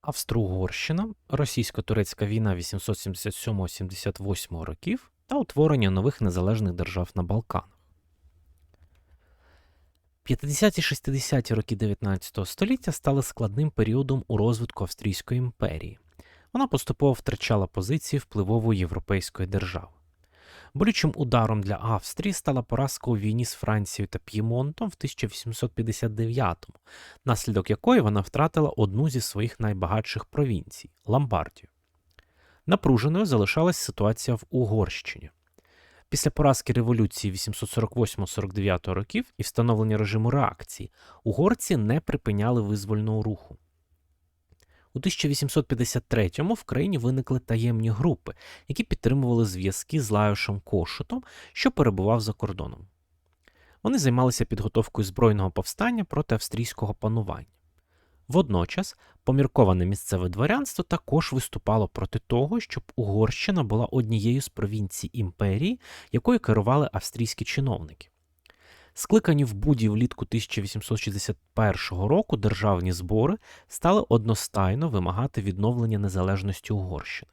Австро-Угорщина, російсько-турецька війна 877-78 років та утворення нових незалежних держав на Балканах. 50-60-ті роки 19 століття стали складним періодом у розвитку Австрійської імперії. Вона поступово втрачала позиції впливової європейської держави. Болючим ударом для Австрії стала поразка у війні з Францією та П'ємонтом в 1859-му, наслідок якої вона втратила одну зі своїх найбагатших провінцій Ломбардію. Напруженою залишалась ситуація в Угорщині. Після поразки революції 848-49 років і встановлення режиму реакції угорці не припиняли визвольного руху. У 1853-му в країні виникли таємні групи, які підтримували зв'язки з Лайошем Кошутом, що перебував за кордоном. Вони займалися підготовкою збройного повстання проти австрійського панування. Водночас помірковане місцеве дворянство також виступало проти того, щоб Угорщина була однією з провінцій імперії, якою керували австрійські чиновники. Скликані в Буді влітку 1861 року державні збори стали одностайно вимагати відновлення незалежності Угорщини.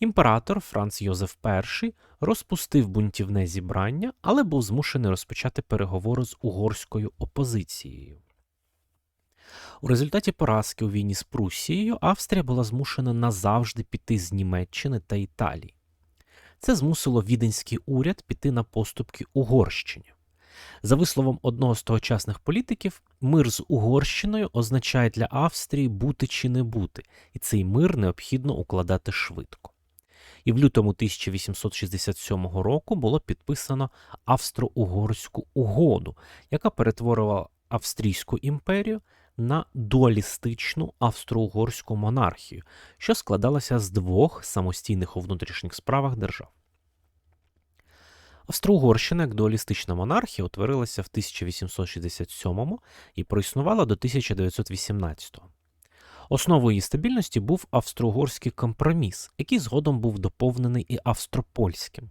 Імператор Франц Йозеф І розпустив бунтівне зібрання, але був змушений розпочати переговори з угорською опозицією. У результаті поразки у війні з Прусією Австрія була змушена назавжди піти з Німеччини та Італії. Це змусило віденський уряд піти на поступки Угорщині. За висловом одного з тогочасних політиків, мир з Угорщиною означає для Австрії бути чи не бути, і цей мир необхідно укладати швидко. І в лютому 1867 року було підписано Австро-Угорську угоду, яка перетворювала Австрійську імперію на дуалістичну австро-угорську монархію, що складалася з двох самостійних у внутрішніх справах держав. Австро-Угорщина як дуалістична монархія утворилася в 1867 і проіснувала до 1918. Основою її стабільності був австро-угорський компроміс, який згодом був доповнений і австропольським.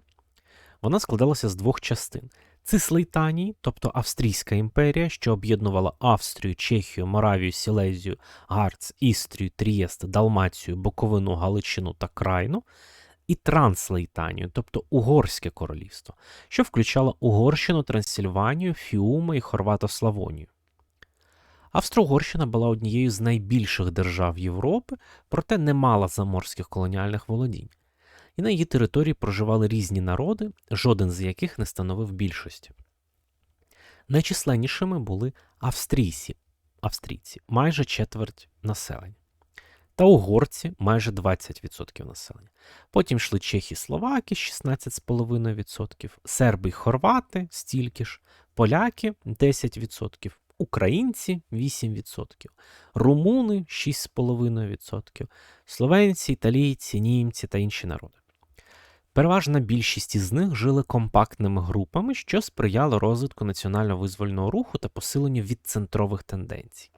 Вона складалася з двох частин: Цислейтанії, тобто Австрійська імперія, що об'єднувала Австрію, Чехію, Моравію, Сілезію, Гарц, Істрію, Трієст, Далмацію, Боковину, Галичину та Крайну, і Транслейтанію, тобто Угорське королівство, що включало Угорщину, Трансильванію, Фіуми і Хорвато-Славонію. Австро-Угорщина була однією з найбільших держав Європи, проте не мала заморських колоніальних володінь, і на її території проживали різні народи, жоден з яких не становив більшості. Найчисленнішими були австрійці, австрійці майже четверть населення та угорці майже 20% населення. Потім йшли чехи словаки 16,5%, серби й хорвати стільки ж, поляки 10%, українці 8%, румуни 6,5%, словенці, італійці, німці та інші народи. Переважна більшість із них жили компактними групами, що сприяло розвитку національно-визвольного руху та посиленню відцентрових тенденцій.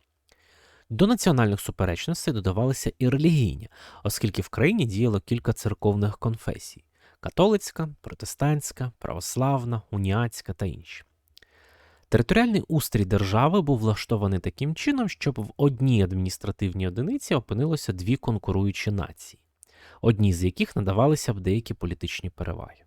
До національних суперечностей додавалися і релігійні, оскільки в країні діяло кілька церковних конфесій католицька, протестантська, православна, уніатська та інші. Територіальний устрій держави був влаштований таким чином, щоб в одній адміністративній одиниці опинилося дві конкуруючі нації, одні з яких надавалися б деякі політичні переваги.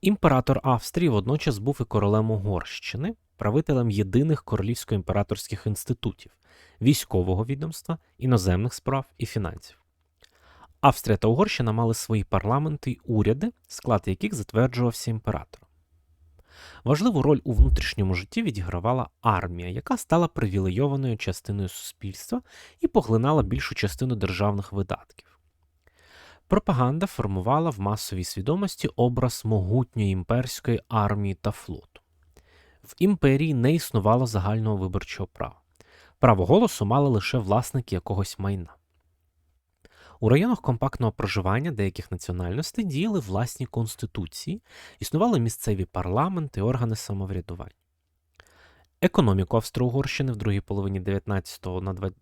Імператор Австрії водночас був і королем Угорщини, правителем єдиних королівсько-імператорських інститутів, військового відомства, іноземних справ і фінансів. Австрія та Угорщина мали свої парламенти й уряди, склад яких затверджувався імператором. Важливу роль у внутрішньому житті відігравала армія, яка стала привілейованою частиною суспільства і поглинала більшу частину державних видатків. Пропаганда формувала в масовій свідомості образ могутньої імперської армії та флоту. В імперії не існувало загального виборчого права. Право голосу мали лише власники якогось майна. У районах компактного проживання деяких національностей діяли власні конституції, існували місцеві парламенти органи самоврядування. Економіку Австро-Угорщини в другій половині 19-го на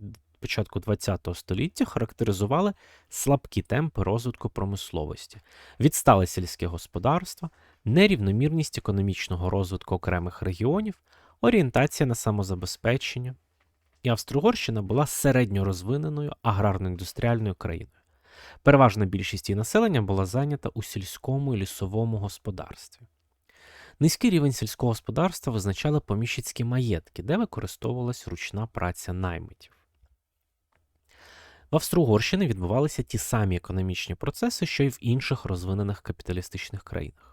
початку ХХ століття характеризували слабкі темпи розвитку промисловості, відстале сільське господарство, нерівномірність економічного розвитку окремих регіонів, орієнтація на самозабезпечення, і Австро-Угорщина була середньорозвиненою аграрно-індустріальною країною. Переважна більшість її населення була зайнята у сільському і лісовому господарстві. Низький рівень сільського господарства визначали поміщицькі маєтки, де використовувалась ручна праця наймитів. В Австро-Угорщині відбувалися ті самі економічні процеси, що й в інших розвинених капіталістичних країнах.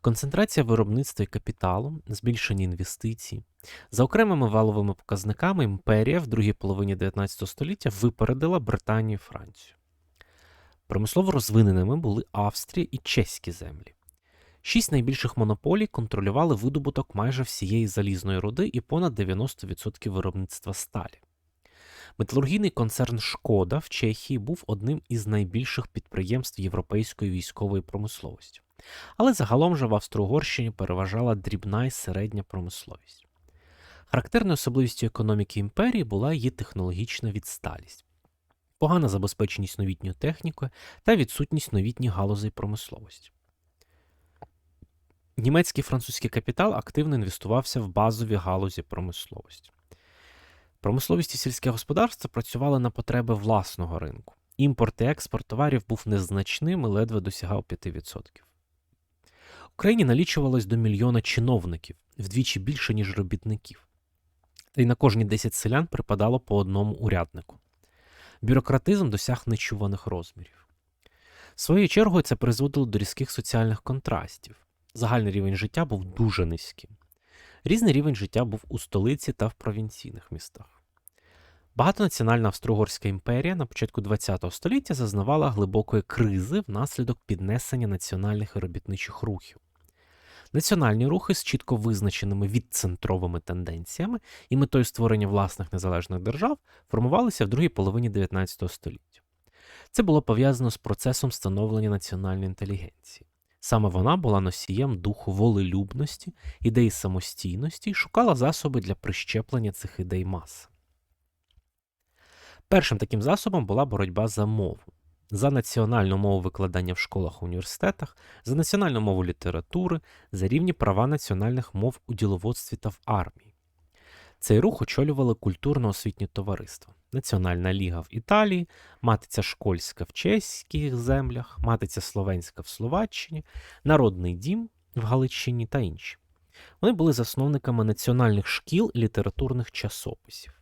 Концентрація виробництва і капіталу, збільшення інвестицій. За окремими валовими показниками імперія в другій половині 19 століття випередила Британію і Францію. Промислово розвиненими були Австрія і чеські землі. Шість найбільших монополій контролювали видобуток майже всієї залізної руди і понад 90% виробництва сталі. Металургійний концерн Шкода в Чехії був одним із найбільших підприємств європейської військової промисловості. Але загалом же в Австро-Угорщині переважала дрібна і середня промисловість. Характерною особливістю економіки імперії була її технологічна відсталість, погана забезпеченість новітньою технікою та відсутність новітніх галузей промисловості. Німецький французький капітал активно інвестувався в базові галузі промисловості. Промисловість і сільське господарство працювали на потреби власного ринку. Імпорт і експорт товарів був незначним і ледве досягав 5%. Україні налічувалось до мільйона чиновників, вдвічі більше, ніж робітників. Та й на кожні 10 селян припадало по одному уряднику. Бюрократизм досяг нечуваних розмірів. Своєю чергою це призводило до різких соціальних контрастів. Загальний рівень життя був дуже низьким. Різний рівень життя був у столиці та в провінційних містах. Багатонаціональна Австро-Угорська імперія на початку ХХ століття зазнавала глибокої кризи внаслідок піднесення національних і робітничих рухів. Національні рухи з чітко визначеними відцентровими тенденціями і метою створення власних незалежних держав формувалися в другій половині 19 століття. Це було пов'язано з процесом становлення національної інтелігенції. Саме вона була носієм духу волелюбності, ідеї самостійності і шукала засоби для прищеплення цих ідей мас. Першим таким засобом була боротьба за мову, за національну мову викладання в школах університетах, за національну мову літератури, за рівні права національних мов у діловодстві та в армії. Цей рух очолювали культурно-освітні товариства. Національна ліга в Італії, Матиця Школьська в чеських землях, Матиця Словенська в Словаччині, Народний дім в Галичині та інші. Вони були засновниками національних шкіл і літературних часописів.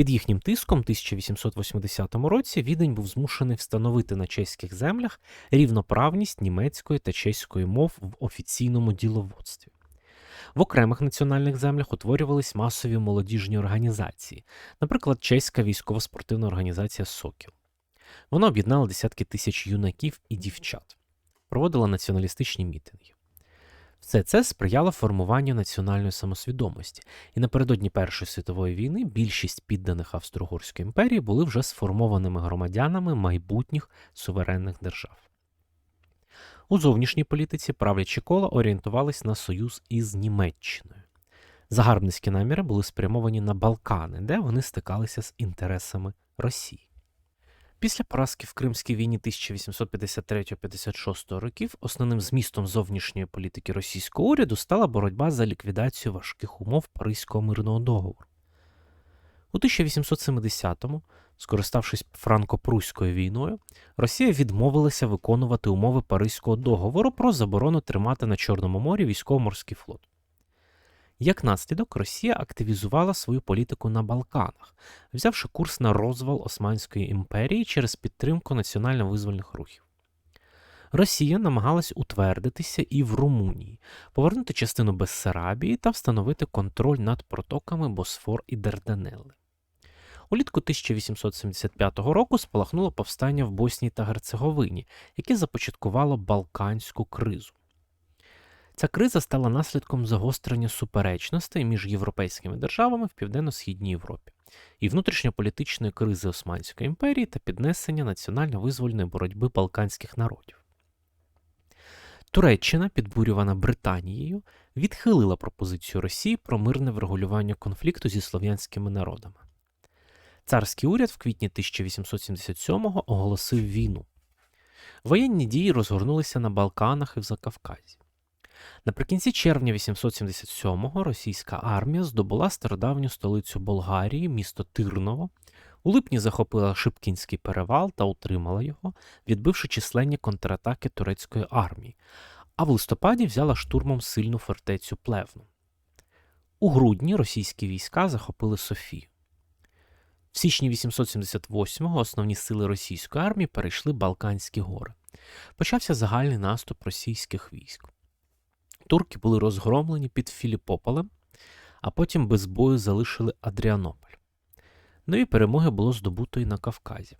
Під їхнім тиском в 1880 році Відень був змушений встановити на чеських землях рівноправність німецької та чеської мов в офіційному діловодстві. В окремих національних землях утворювались масові молодіжні організації, наприклад, чеська військово-спортивна організація Сокіл. Вона об'єднала десятки тисяч юнаків і дівчат, проводила націоналістичні мітинги. Все це сприяло формуванню національної самосвідомості, і напередодні Першої світової війни більшість підданих Австро-Угорської імперії були вже сформованими громадянами майбутніх суверенних держав. У зовнішній політиці правлячі кола орієнтувались на союз із Німеччиною. Загарбницькі наміри були спрямовані на Балкани, де вони стикалися з інтересами Росії. Після поразки в Кримській війні 1853-56 років основним змістом зовнішньої політики російського уряду стала боротьба за ліквідацію важких умов Паризького мирного договору. У 1870-му, скориставшись франко-пруською війною, Росія відмовилася виконувати умови Паризького договору про заборону тримати на Чорному морі військово-морський флот. Як наслідок, Росія активізувала свою політику на Балканах, взявши курс на розвал Османської імперії через підтримку національно-визвольних рухів. Росія намагалась утвердитися і в Румунії, повернути частину Бессарабії та встановити контроль над протоками Босфор і Дарданелли. Улітку 1875 року спалахнуло повстання в Боснії та Герцеговині, яке започаткувало Балканську кризу. Ця криза стала наслідком загострення суперечностей між європейськими державами в Південно-Східній Європі і внутрішньополітичної кризи Османської імперії та піднесення національно-визвольної боротьби балканських народів. Туреччина, підбурювана Британією, відхилила пропозицію Росії про мирне врегулювання конфлікту зі слов'янськими народами. Царський уряд в квітні 1877-го оголосив війну. Воєнні дії розгорнулися на Балканах і в Закавказі. Наприкінці червня 877-го російська армія здобула стародавню столицю Болгарії, місто Тирново. У липні захопила Шипкінський перевал та утримала його, відбивши численні контратаки турецької армії, а в листопаді взяла штурмом сильну фортецю Плевну. У грудні російські війська захопили Софію. В січні 878-го основні сили російської армії перейшли Балканські гори. Почався загальний наступ російських військ. Турки були розгромлені під Філіпополем, а потім без бою залишили Адріанополь. Нові перемоги було здобуто і на Кавказі.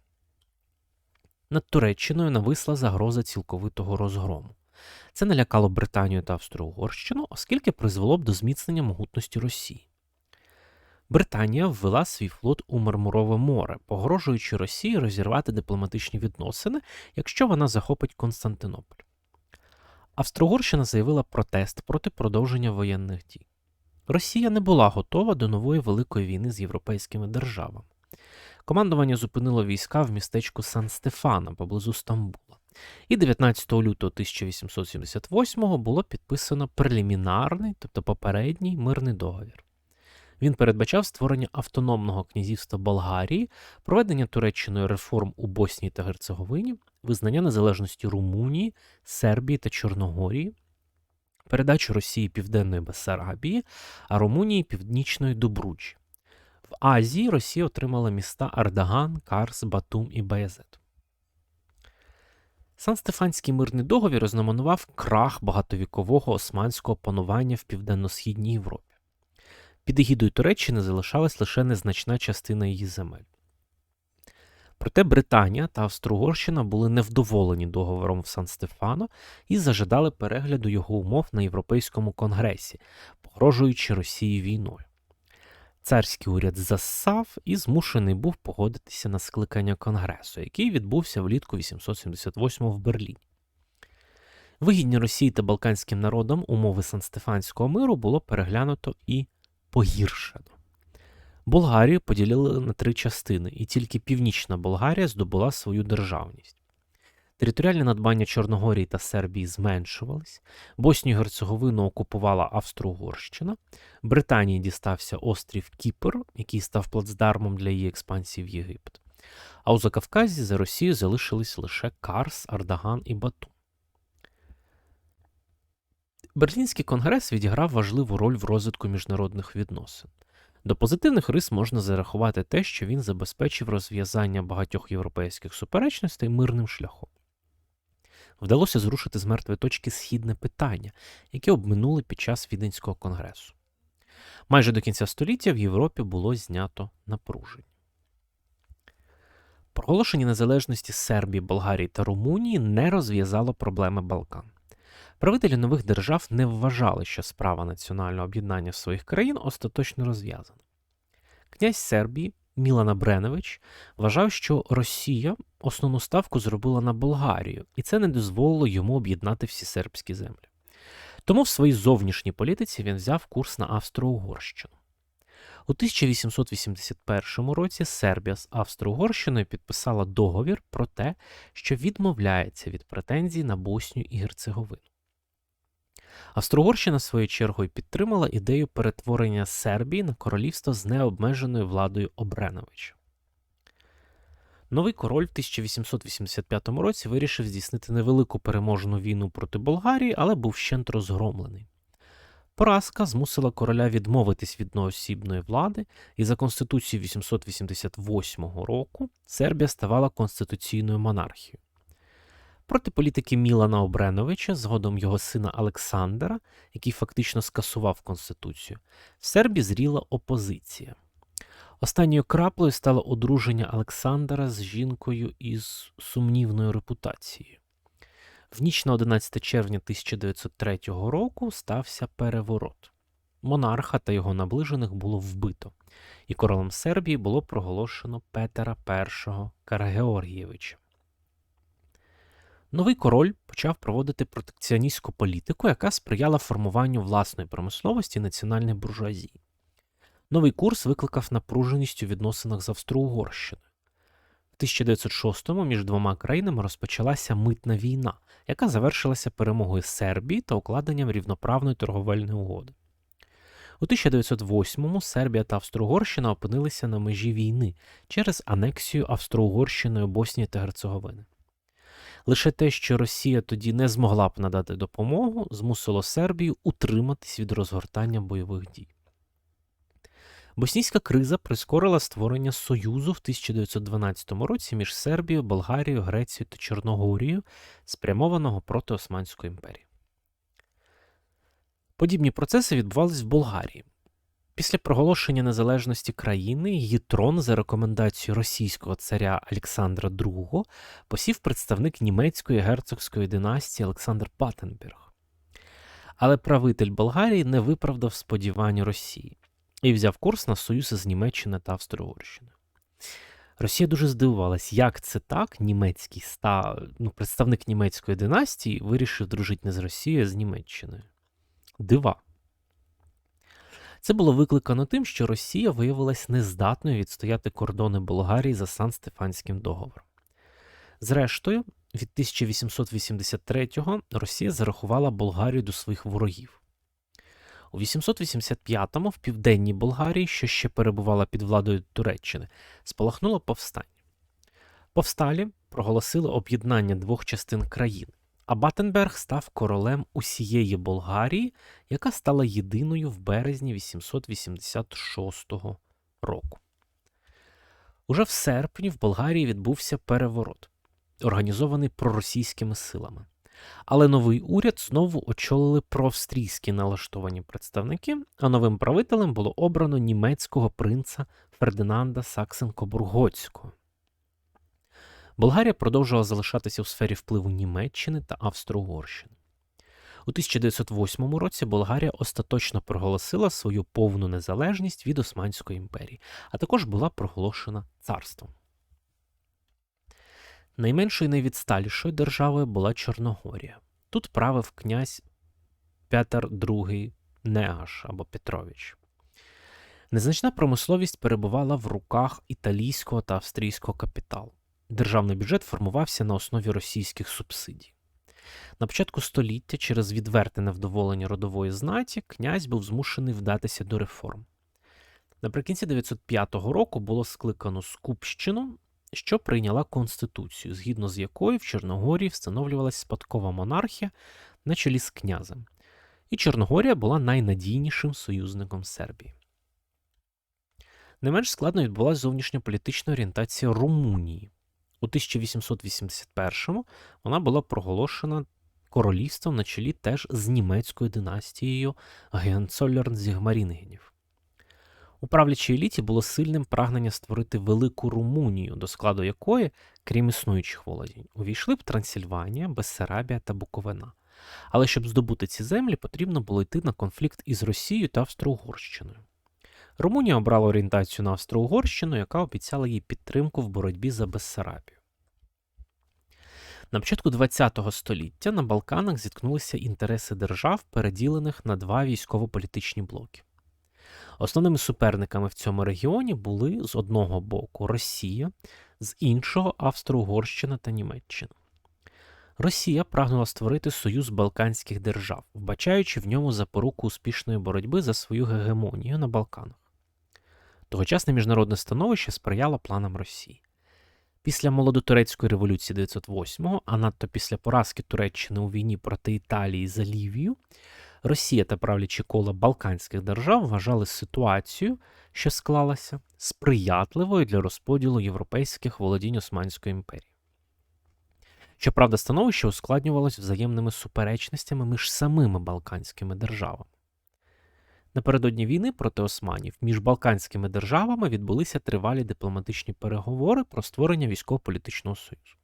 Над Туреччиною нависла загроза цілковитого розгрому. Це налякало Британію та Австро-Угорщину, оскільки призвело б до зміцнення могутності Росії. Британія ввела свій флот у Мармурове море, погрожуючи Росії розірвати дипломатичні відносини, якщо вона захопить Константинополь. Австро-Угорщина заявила протест проти продовження воєнних дій. Росія не була готова до нової великої війни з європейськими державами. Командування зупинило війська в містечку Сан Стефана поблизу Стамбула. І 19 лютого 1878-го було підписано прелімінарний, тобто попередній мирний договір. Він передбачав створення автономного князівства Болгарії, проведення Туреччиною реформ у Боснії та Герцеговині, визнання незалежності Румунії, Сербії та Чорногорії, передачу Росії Південної Бессарабії, а Румунії Північної Добруджі. В Азії Росія отримала міста Ардаган, Карс, Батум і Баязет. Сан-Стефанський мирний договір ознаменував крах багатовікового османського панування в південно-східній Європі. Під егідою Туреччини залишалась лише незначна частина її земель. Проте Британія та Австро-Угорщина були невдоволені договором в Сан-Стефано і зажадали перегляду його умов на Європейському конгресі, погрожуючи Росії війною. Царський уряд зассав і змушений був погодитися на скликання Конгресу, який відбувся влітку 878 в Берліні. Вигідні Росії та Балканським народам умови Сан-Стефанського миру було переглянуто і погіршено. Болгарію поділили на три частини, і тільки Північна Болгарія здобула свою державність. Територіальне надбання Чорногорії та Сербії зменшувались, Боснію Герцеговину окупувала Австро-Угорщина, Британії дістався острів Кіпр, який став плацдармом для її експансії в Єгипет. А у Закавказі за Росією залишились лише Карс, Ардаган і Батум. Берлінський конгрес відіграв важливу роль в розвитку міжнародних відносин. До позитивних рис можна зарахувати те, що він забезпечив розв'язання багатьох європейських суперечностей мирним шляхом. Вдалося зрушити з мертвої точки східне питання, яке обминули під час Віденського конгресу. Майже до кінця століття в Європі було знято напруження. Проголошення незалежності Сербії, Болгарії та Румунії не розв'язало проблеми Балкан. Правителі нових держав не вважали, що справа національного об'єднання своїх країн остаточно розв'язана. Князь Сербії Мілана Бреневич вважав, що Росія основну ставку зробила на Болгарію, і це не дозволило йому об'єднати всі сербські землі. Тому в своїй зовнішній політиці він взяв курс на Австро-Угорщину. У 1881 році Сербія з Австро-Угорщиною підписала договір про те, що відмовляється від претензій на Боснію і Герцеговину. Австро-Угорщина своєю чергою підтримала ідею перетворення Сербії на королівство з необмеженою владою Обреновича. Новий король в 1885 році вирішив здійснити невелику переможну війну проти Болгарії, але був щент розгромлений. Поразка змусила короля відмовитись від одноосібної влади, і за Конституцією 888 року Сербія ставала конституційною монархією. Проти політики Мілана Обреновича, згодом його сина Олександра, який фактично скасував Конституцію, в Сербії зріла опозиція. Останньою краплею стало одруження Олександра з жінкою із сумнівною репутацією. В ніч на 11 червня 1903 року стався переворот. Монарха та його наближених було вбито, і королем Сербії було проголошено Петера І Карагеоргієвича. Новий король почав проводити протекціоністську політику, яка сприяла формуванню власної промисловості національної буржуазії. Новий курс викликав напруженість у відносинах з Австро-Угорщиною. 1906-му між двома країнами розпочалася митна війна, яка завершилася перемогою Сербії та укладенням рівноправної торговельної угоди. У 1908-му Сербія та Австро-Угорщина опинилися на межі війни через анексію Австро-Угорщиною Боснії та Герцеговини. Лише те, що Росія тоді не змогла б надати допомогу, змусило Сербію утриматись від розгортання бойових дій. Боснійська криза прискорила створення Союзу в 1912 році між Сербією, Болгарією, Грецією та Чорногорією, спрямованого проти Османської імперії. Подібні процеси відбувались в Болгарії. Після проголошення незалежності країни її трон за рекомендацією російського царя Олександра II посів представник німецької герцогської династії Олександр Паттенберг. Але правитель Болгарії не виправдав сподівань Росії і взяв курс на союз з Німеччиною та Австро-Угорщиною. Росія дуже здивувалась, як це так, німецький ста, ну, представник німецької династії вирішив дружити не з Росією, а з Німеччиною. Дива. Це було викликано тим, що Росія виявилась нездатною відстояти кордони Болгарії за Сан Стефанським договором. Зрештою, від 1883-го Росія зарахувала Болгарію до своїх ворогів. У 885-му в південній Болгарії, що ще перебувала під владою Туреччини, спалахнуло повстання. Повсталі проголосили об'єднання двох частин країн, а Батенберг став королем усієї Болгарії, яка стала єдиною в березні 886 року. Уже в серпні в Болгарії відбувся переворот, організований проросійськими силами. Але новий уряд знову очолили проавстрійські налаштовані представники, а новим правителем було обрано німецького принца Фердинанда Саксен-Кобургоцького. Болгарія продовжувала залишатися у сфері впливу Німеччини та Австро-Угорщини. У 1908 році Болгарія остаточно проголосила свою повну незалежність від Османської імперії, а також була проголошена царством. Найменшою і найвідсталішою державою була Чорногорія. Тут правив князь Петр II Негаш або Петрович. Незначна промисловість перебувала в руках італійського та австрійського капіталу. Державний бюджет формувався на основі російських субсидій. На початку століття, через відверте невдоволення родової знаті, князь був змушений вдатися до реформ. Наприкінці 905 року було скликано Скупщину, що прийняла конституцію, згідно з якою в Чорногорії встановлювалася спадкова монархія на чолі з князем, і Чорногорія була найнадійнішим союзником Сербії. Не менш складно відбулася зовнішньополітична орієнтація Румунії. У 1881-му вона була проголошена королівством на чолі теж з німецькою династією Генцоллерн-Зігмарінгенів. У правлячій еліті було сильним прагнення створити велику Румунію, до складу якої, крім існуючих володінь, увійшли б Трансильванія, Бессарабія та Буковина. Але щоб здобути ці землі, потрібно було йти на конфлікт із Росією та Австро-Угорщиною. Румунія обрала орієнтацію на Австро-Угорщину, яка обіцяла їй підтримку в боротьбі за Бессарабію. На початку ХХ століття на Балканах зіткнулися інтереси держав, переділених на два військово-політичні блоки. Основними суперниками в цьому регіоні були з одного боку Росія, з іншого Австро-Угорщина та Німеччина. Росія прагнула створити союз Балканських держав, вбачаючи в ньому запоруку успішної боротьби за свою гегемонію на Балканах. Тогочасне міжнародне становище сприяло планам Росії. Після молодотурецької революції 908-го, а надто після поразки Туреччини у війні проти Італії за Лівію, Росія та правлячі кола Балканських держав вважали ситуацію, що склалася, сприятливою для розподілу європейських володінь Османської імперії. Щоправда, становище ускладнювалось взаємними суперечностями між самими Балканськими державами. Напередодні війни проти османів між Балканськими державами відбулися тривалі дипломатичні переговори про створення військово-політичного союзу.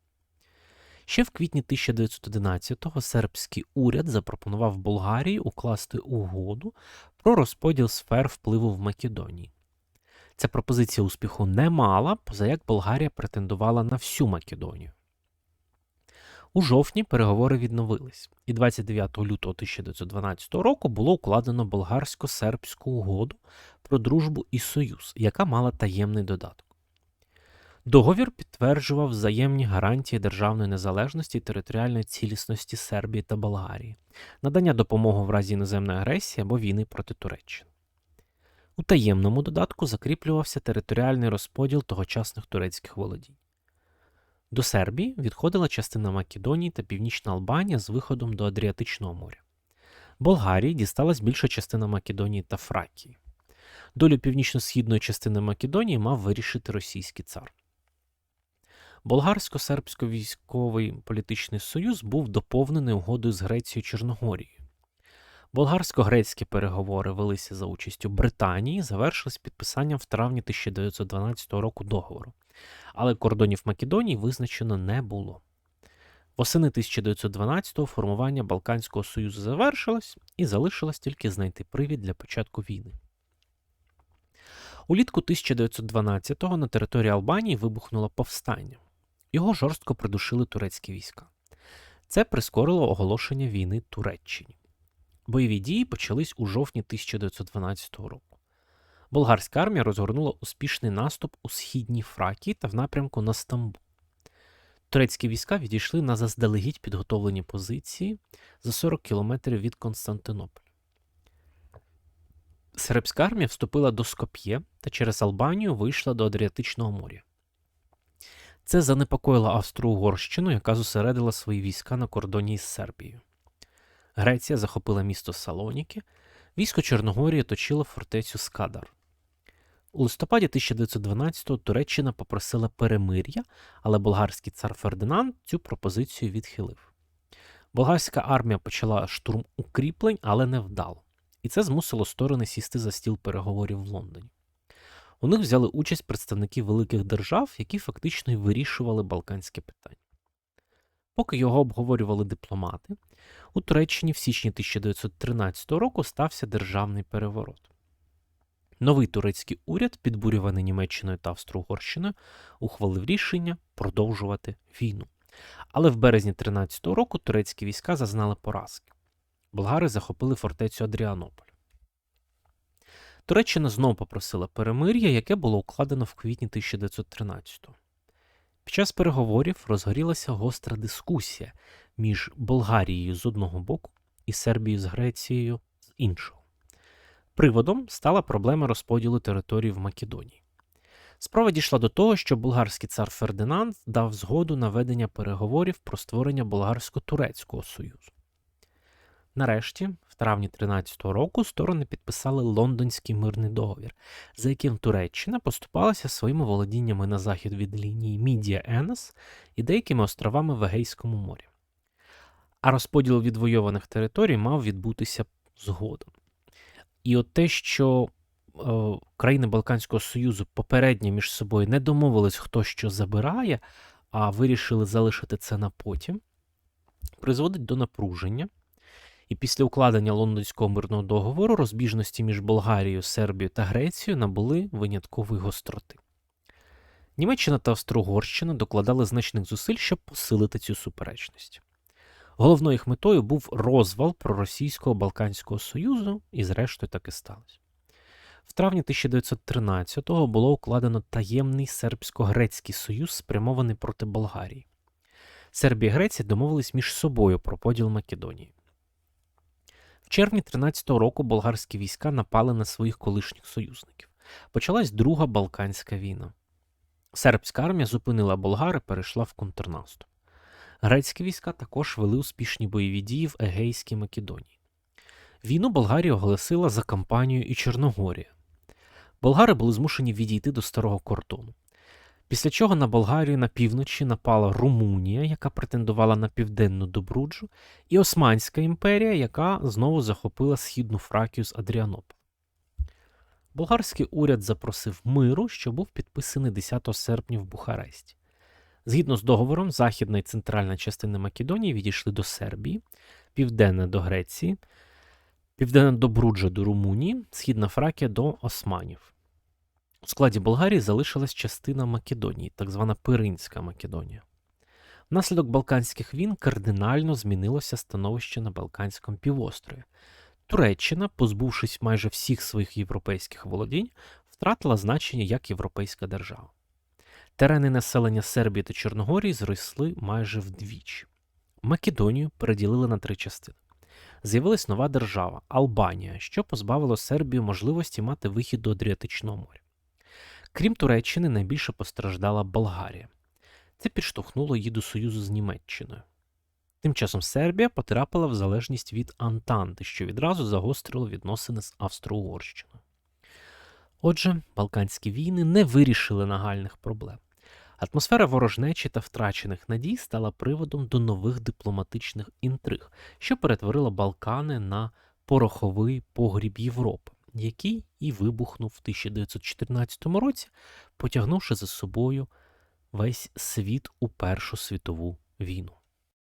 Ще в квітні 1911-го сербський уряд запропонував Болгарії укласти угоду про розподіл сфер впливу в Македонії. Ця пропозиція успіху не мала, позаяк Болгарія претендувала на всю Македонію. У жовтні переговори відновились, і 29 лютого 1912 року було укладено болгарсько-сербську угоду про дружбу і союз, яка мала таємний додаток. Договір підтверджував взаємні гарантії державної незалежності і територіальної цілісності Сербії та Болгарії, надання допомоги в разі іноземної агресії або війни проти Туреччини. У таємному додатку закріплювався територіальний розподіл тогочасних турецьких володінь. До Сербії відходила частина Македонії та Північна Албанія з виходом до Адріатичного моря. Болгарії дісталась більша частина Македонії та Фракії. Долю північно-східної частини Македонії мав вирішити російський цар. Болгарсько-сербсько-військовий політичний союз був доповнений угодою з Грецією Чорногорією. Болгарсько-грецькі переговори велися за участю Британії, завершились підписанням в травні 1912 року договору, але кордонів Македонії визначено не було. Восени 1912-го формування Балканського Союзу завершилось і залишилось тільки знайти привід для початку війни. Улітку 1912-го на території Албанії вибухнуло повстання. Його жорстко придушили турецькі війська. Це прискорило оголошення війни Туреччині. Бойові дії почались у жовтні 1912 року. Болгарська армія розгорнула успішний наступ у східній Фракії та в напрямку на Стамбул. Турецькі війська відійшли на заздалегідь підготовлені позиції за 40 кілометрів від Константинополя. Сербська армія вступила до Скоп'є та через Албанію вийшла до Адріатичного моря. Це занепокоїло Австро-Угорщину, яка зосередила свої війська на кордоні із Сербією. Греція захопила місто Салоніки, військо Чорногорії точило фортецю Скадар. У листопаді 1912-го Туреччина попросила перемир'я, але болгарський цар Фердинанд цю пропозицію відхилив. Болгарська армія почала штурм укріплень, але не вдало. І це змусило сторони сісти за стіл переговорів в Лондоні. У них взяли участь представники великих держав, які фактично й вирішували балканське питання. Поки його обговорювали дипломати, у Туреччині в січні 1913 року стався державний переворот. Новий турецький уряд, підбурюваний Німеччиною та Австро-Угорщиною, ухвалив рішення продовжувати війну. Але в березні 13-го року турецькі війська зазнали поразки. Болгари захопили фортецю Адріанополь. Туреччина знову попросила перемир'я, яке було укладено в квітні 1913-го. Під час переговорів розгорілася гостра дискусія між Болгарією з одного боку і Сербією з Грецією з іншого. Приводом стала проблема розподілу територій в Македонії. Справа дійшла до того, що болгарський цар Фердинанд дав згоду на ведення переговорів про створення болгарсько-турецького союзу. Нарешті, в травні 13-го року, сторони підписали Лондонський мирний договір, за яким Туреччина поступалася своїми володіннями на захід від лінії Мідія Енес і деякими островами в Егейському морі. А розподіл відвойованих територій мав відбутися згодом. І от те, що е, країни Балканського Союзу попередньо між собою не домовились, хто що забирає, а вирішили залишити це на потім, призводить до напруження. І після укладення лондонського мирного договору розбіжності між Болгарією, Сербією та Грецією набули виняткової гостроти. Німеччина та Австро-Угорщина докладали значних зусиль, щоб посилити цю суперечність. Головною їх метою був розвал проросійського Балканського Союзу, і, зрештою, так і сталося. В травні 1913-го було укладено таємний сербсько-грецький союз, спрямований проти Болгарії. Сербія і Греція домовились між собою про поділ Македонії. В червні 13-го року болгарські війська напали на своїх колишніх союзників. Почалась Друга Балканська війна. Сербська армія зупинила болгар і перейшла в контрнаступ. Грецькі війська також вели успішні бойові дії в Егейській Македонії. Війну Болгарія оголосила за кампанією і Чорногорія. Болгари були змушені відійти до старого кордону. Після чого на Болгарію на півночі напала Румунія, яка претендувала на південну Добруджу, і Османська імперія, яка знову захопила східну Фракію з Адріанополя. Болгарський уряд запросив миру, що був підписаний 10 серпня в Бухаресті. Згідно з договором, західна і центральна частини Македонії відійшли до Сербії, південна до Греції, південна Добруджа до Румунії, східна Фракія до Османів. У складі Болгарії залишилась частина Македонії, так звана Пиринська Македонія. Внаслідок Балканських війн кардинально змінилося становище на Балканському півострові. Туреччина, позбувшись майже всіх своїх європейських володінь, втратила значення як європейська держава. Терени населення Сербії та Чорногорії зросли майже вдвічі. Македонію переділили на три частини. З'явилась нова держава Албанія, що позбавило Сербію можливості мати вихід до Адріатичного моря. Крім Туреччини, найбільше постраждала Болгарія. Це підштовхнуло її до союзу з Німеччиною. Тим часом Сербія потрапила в залежність від Антанти, що відразу загострило відносини з Австро-Угорщиною. Отже, Балканські війни не вирішили нагальних проблем. Атмосфера ворожнечі та втрачених надій стала приводом до нових дипломатичних інтриг, що перетворила Балкани на пороховий погріб Європи, який і вибухнув в 1914 році, потягнувши за собою весь світ у Першу світову війну.